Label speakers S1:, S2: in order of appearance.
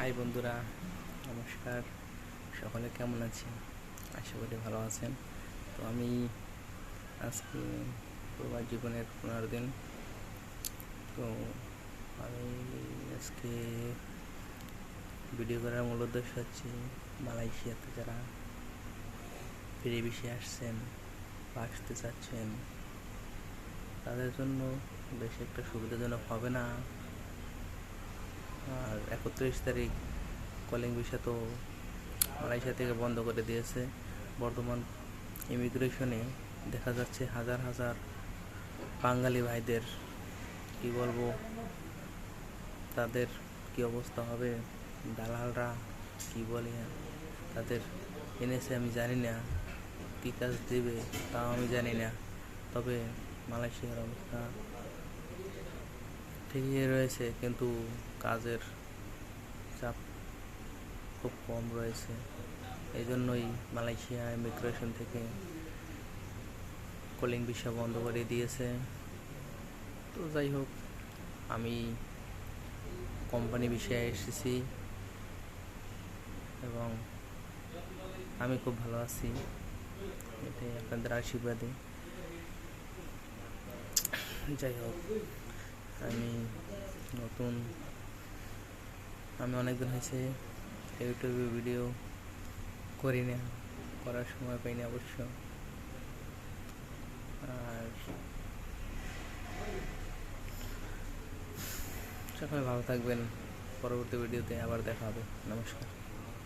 S1: High বন্ধুরা, নমস্কার। সকলে কেমন আছেন? আশা করি ভালো আছেন। তো আমি আজকে প্রবাস জীবনের পনেরো দিন। তো আমি আজকে ভিডিও করার মূল উদ্দেশ্য হচ্ছে মালয়েশিয়াতে যারা ফিরে বেশি আসছেন বা আসতে চাচ্ছেন, তাদের জন্য বেশ একটা সুবিধাজনক হবে না। আর একত্রিশ তারিখ কলিং ভিসা তো মালয়েশিয়া থেকে বন্ধ করে দিয়েছে। বর্তমান ইমিগ্রেশনে দেখা যাচ্ছে হাজার হাজার বাঙালি ভাইদের, কি বলব, তাদের কি অবস্থা হবে, দালালরা কি বলে, তাদের এনেছে আমি জানি না, কী কাজ দেবে তাও আমি জানি না। তবে মালয়েশিয়ার অবস্থা ঠিকই রয়েছে, কিন্তু কাজের চাপ খুব কম রয়েছে। এই জন্যই মালয়েশিয়া ইমিগ্রেশন থেকে কলিং ভিসা বন্ধ করে দিয়েছে। তো যাই হোক, আমি কোম্পানি বিষয়ে এসেছি এবং আমি খুব ভালো আছি। এটাই আপনাদের আশীর্বাদে। যাই হোক, আমি নতুন আমি অনেকদিন হয়েছে ইউটিউবে ভিডিও করি না করার সময় পাইনি অবশ্য। আর সকলে ভালো থাকবেন, পরবর্তী ভিডিওতে আবার দেখা হবে। নমস্কার।